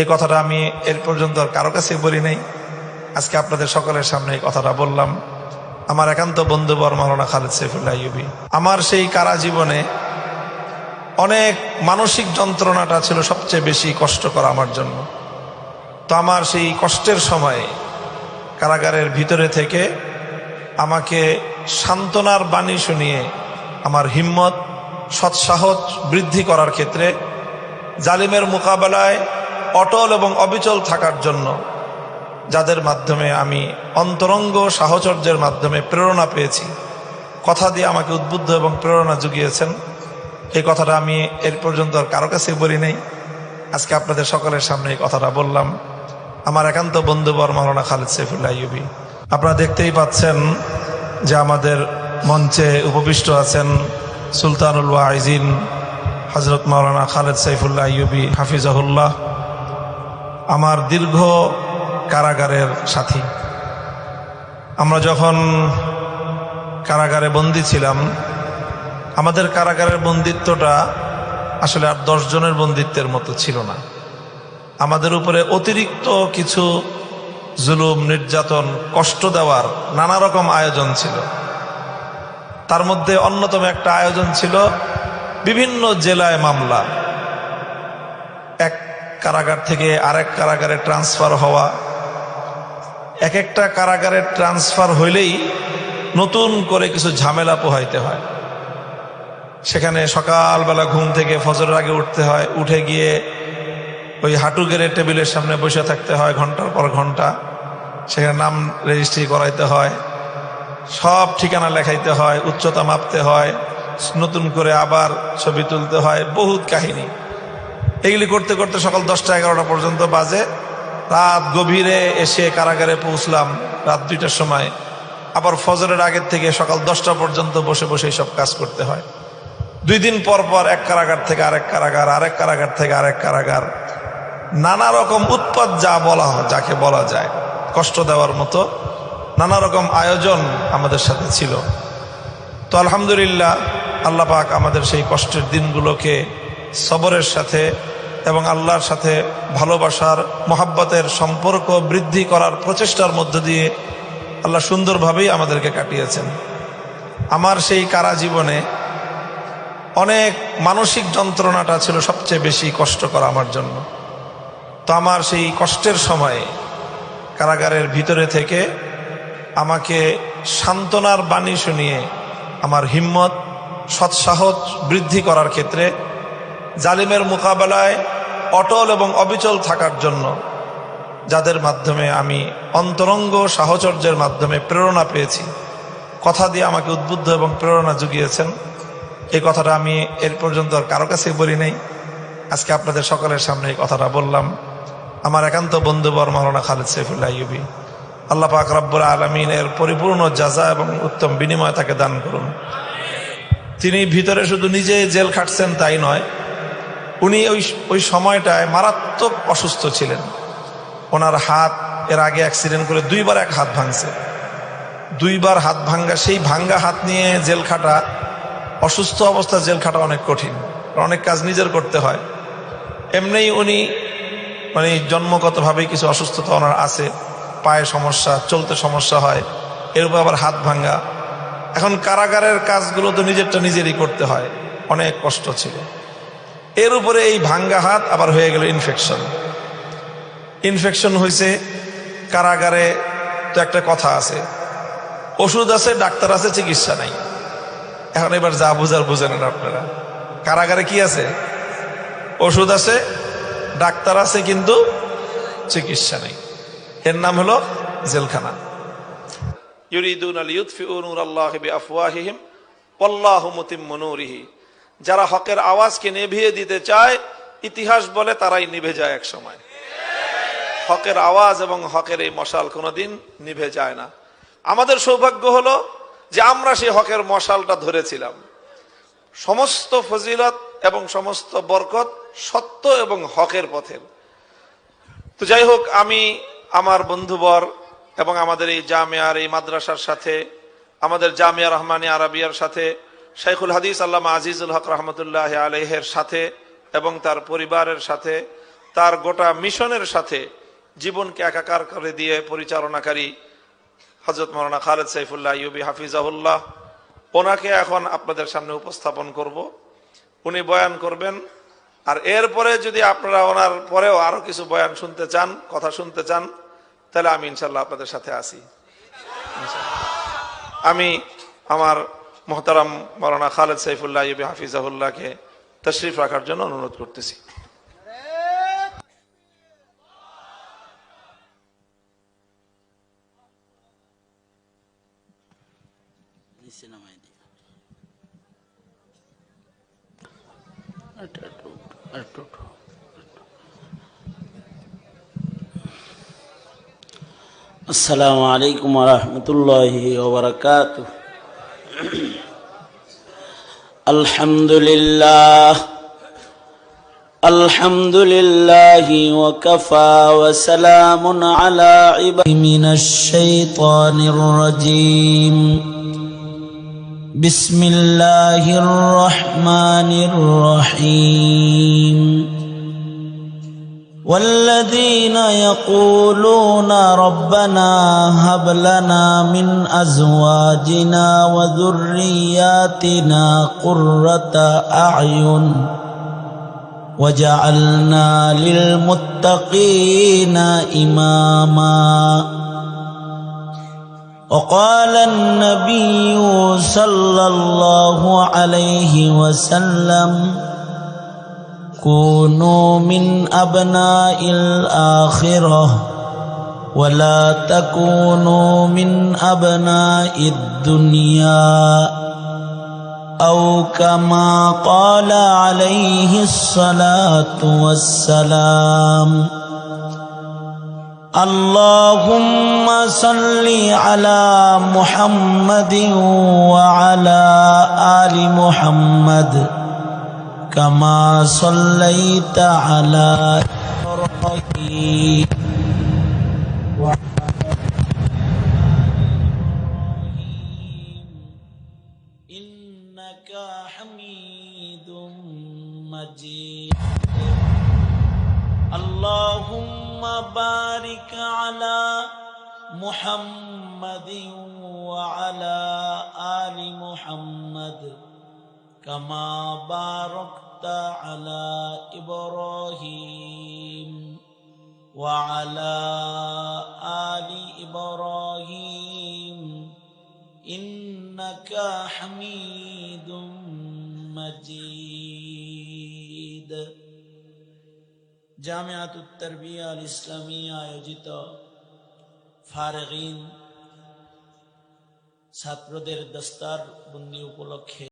এই কথাটা আমি এর পর্যন্ত আর কারও কাছে বলি নাই। আজকে আপনাদের সকলের সামনে এই কথাটা বললাম। আমার একান্ত বন্ধুবর মাওলানা খালেদ সৈফুল্লাহ ইউবি আমার সেই কারা জীবনে অনেক মানসিক যন্ত্রণাটা ছিল সবচেয়ে বেশি কষ্টকর আমার জন্য। তো আমার সেই কষ্টের সময়ে কারাগারের ভিতরে থেকে আমাকে সান্ত্বনার বাণী শুনিয়ে আমার হিম্মত, সৎসাহস বৃদ্ধি করার ক্ষেত্রে জালিমের মোকাবেলায় অটল এবং অবিচল থাকার জন্য যাদের মাধ্যমে আমি অন্তরঙ্গ সাহচর্যের মাধ্যমে প্রেরণা পেয়েছি। কথা দিয়ে আমাকে উদ্বুদ্ধ এবং প্রেরণা জুগিয়েছেন। এই কথাটা আমি এর পর্যন্ত আর কারও কাছে বলি নাই। আজকে আপনাদের সকলের সামনে এই কথাটা বললাম। আমার একান্ত বন্ধুবর মাওলানা খালেদ সৈফুল্লাহ ইউবি আপনারা দেখতেই পাচ্ছেন যে আমাদের মঞ্চে উপবিষ্ট আছেন সুলতানুল ওয়াইজিন হজরত মাওলানা খালেদ সাইফুল্লাহ ইউবি হাফিজাহুল্লাহ। আমার দীর্ঘ কারাগারের সাথী। আমরা যখন কারাগারে বন্দী ছিলাম, আমাদের কারাগারের বন্দিত্বটা আসলে আর জনের বন্দিত্বের মতো ছিল না। আমাদের উপরে অতিরিক্ত কিছু জুলুম, নির্যাতন, কষ্ট দেওয়ার নানা রকম আয়োজন ছিল। তার মধ্যে অন্যতম একটা আয়োজন ছিল বিভিন্ন জেলায় মামলা। কারাগার থেকে আরেক কারাগারে ট্রান্সফার হওয়া। এক একটা কারাগারে ট্রান্সফার হইলেই নতুন করে কিছু ঝামেলা পোহাইতে হয়। সেখানে সকালবেলা ঘুম থেকে ফজরের আগে উঠতে হয়, উঠে গিয়ে ওই হাঁটু গেড়ে টেবিলের সামনে বসে থাকতে হয় ঘণ্টার পর ঘণ্টা। সেখানে নাম রেজিস্ট্রি করাইতে হয়, সব ঠিকানা লেখাইতে হয়, উচ্চতা মাপতে হয়, নতুন করে আবার ছবি তুলতে হয়, বহুত কাহিনী। এগুলি করতে করতে সকাল দশটা এগারোটা পর্যন্ত বাজে। রাত গভীরে এসে কারাগারে পৌঁছলাম রাত দুইটার সময়। আবার ফজরের আগের থেকে সকাল দশটা পর্যন্ত বসে বসে সব কাজ করতে হয়। দুই দিন পর পর এক কারাগার থেকে আরেক কারাগার আরেক কারাগার থেকে আরেক কারাগার। নানা রকম উৎপাদ যা বলা হয়, যাকে বলা যায়, কষ্ট দেওয়ার মতো নানা রকম আয়োজন আমাদের সাথে ছিল। তো আলহামদুলিল্লাহ, আল্লাহ পাক আমাদের সেই কষ্টের দিনগুলোকে সবরের সাথে এবং আল্লাহর সাথে ভালোবাসার, মহাব্বতের সম্পর্ক বৃদ্ধি করার প্রচেষ্টার মধ্য দিয়ে আল্লাহ সুন্দরভাবেই আমাদেরকে কাটিয়েছেন। আমার সেই কারা জীবনে অনেক মানসিক যন্ত্রণাটা ছিল সবচেয়ে বেশি কষ্টকর আমার জন্য। তো আমার সেই কষ্টের সময়ে কারাগারের ভিতরে থেকে আমাকে সান্ত্বনার বাণী শুনিয়ে, আমার হিম্মত, সৎসাহস বৃদ্ধি করার ক্ষেত্রে জালিমের মোকাবেলায় অটল এবং অবিচল থাকার জন্য যাদের মাধ্যমে আমি অন্তরঙ্গ সাহচর্যের মাধ্যমে প্রেরণা পেয়েছি। কথা দিয়ে আমাকে উদ্বুদ্ধ এবং প্রেরণা জুগিয়েছেন। এই কথাটা আমি এর পর্যন্ত আর কারও কাছে বলি নাই। আজকে আপনাদের সকলের সামনে এই কথাটা বললাম। আমার একান্ত বন্ধুবর মাওলানা খালেদ সৈফুল্লাহ ইউবি আল্লাহ পাক রব্বুল আলমিনের পরিপূর্ণ যাজা এবং উত্তম বিনিময় তাকে দান করুন। তিনি ভিতরে শুধু নিজে জেল খাটছেন তাই নয় উনি ওই ওই সময়টায় মারাত্মক অসুস্থ ছিলেন। ওনার হাত এর আগে অ্যাক্সিডেন্ট করে দুইবার এক হাত ভাঙছে। দুইবার হাত ভাঙ্গা, সেই ভাঙ্গা হাত নিয়ে জেল খাটা, অসুস্থ অবস্থা জেল খাটা অনেক কঠিন অনেক কাজ নিজের করতে হয়। এমনিই উনি মানে জন্মগতভাবেই কিছু অসুস্থতা ওনার আছে, পায়ে সমস্যা, চলতে সমস্যা হয়, এর উপর আবার হাত ভাঙ্গা। এখন কারাগারের কাজগুলো তো নিজেরটা নিজেরই করতে হয়, অনেক কষ্ট ছিল। এর উপরে এই ভাঙ্গা হাত আবার হয়ে গেল ইনফেকশন ইনফেকশন হয়েছে কারাগারে তো একটা কথা আছে। ওষুধ আছে, ডাক্তার আছে, চিকিৎসা নাই। এখন এবার যা বুঝার বুঝেন আপনারা। কারাগারে কি আছে? ওষুধ আছে, ডাক্তার আছে, কিন্তু চিকিৎসা নেই। এর নাম হলো জেলখানা। ইউরিদুন আল নূর আল্লাহ বিআফওয়াহিহিম, ওয়াল্লাহু মুতিম্মু নূরিহি। যারা হকের আওয়াজকে নেভিয়ে দিতে চায়, ইতিহাস বলে তারাই নিভে যায় এক সময়। হকের আওয়াজ এবং হকের এই মশাল কোনোদিন নিভে যায় না। আমাদের সৌভাগ্য হলো যে আমরা সেই হকের মশালটা ধরেছিলাম। সমস্ত ফজিলত এবং সমস্ত বরকত সত্য এবং হকের পথের তো যাই হোক, আমি আমার বন্ধুবর এবং আমাদের এই জামিয়ার এই মাদ্রাসার সাথে, আমাদের জামিয়া রহমানী আরবিয়ার সাথে শাইখুল হাদিস আল্লামা আজিজুল হক রহমতুল্লাহ আলহের সাথে এবং তার পরিবারের সাথে, তার গোটা মিশনের সাথে জীবনকে একাকার করে দিয়ে পরিচালনাকারী হজরত মৌলানা খালেদ সাইফুল্লাহ ইউবি হাফিজাহুল্লাহ, ওনাকে এখন আপনাদের সামনে উপস্থাপন করব। উনি বয়ান করবেন। আর এরপরে যদি আপনারা ওনার পরেও আরও কিছু বয়ান শুনতে চান, কথা শুনতে চান, তাহলে আমি ইনশাল্লাহ আপনাদের সাথে আসি আমি আমার মোহতারাম মৌলানা খালেদ সাইফুল্লাহ হাফিজাহুল্লাহকে তশরিফ রাখার জন্য অনুরোধ করতেছি। আসসালামু আলাইকুম রহমতুল্লাহ الحمد لله الحمد لله وكفى وسلام على عباده من الشيطان الرجيم بسم الله الرحمن الرحيم والذين يقولون ربنا هب لنا من أزواجنا وذرياتنا قرة أعين وجعلنا للمتقين إماما. وقال النبي صلى الله عليه وسلم كونوا من أبناء الآخرة ولا تكونوا من أبناء الدنيا أو كما قال عليه الصلاة والسلام. اللهم صل على محمد وعلى آل محمد. كما صليت على إبراهيم إنك حميد مجيد. اللهم بارك على محمد وعلى آل محمد. كما باركت على إبراهيم وعلى آل إبراهيم إنك حميد مجيد জামিয়াত উত্তরবিয়া আল ইসলামিয়া আয়োজিত ফারগিন ছাত্রদের দস্তার বন্দি উপলক্ষে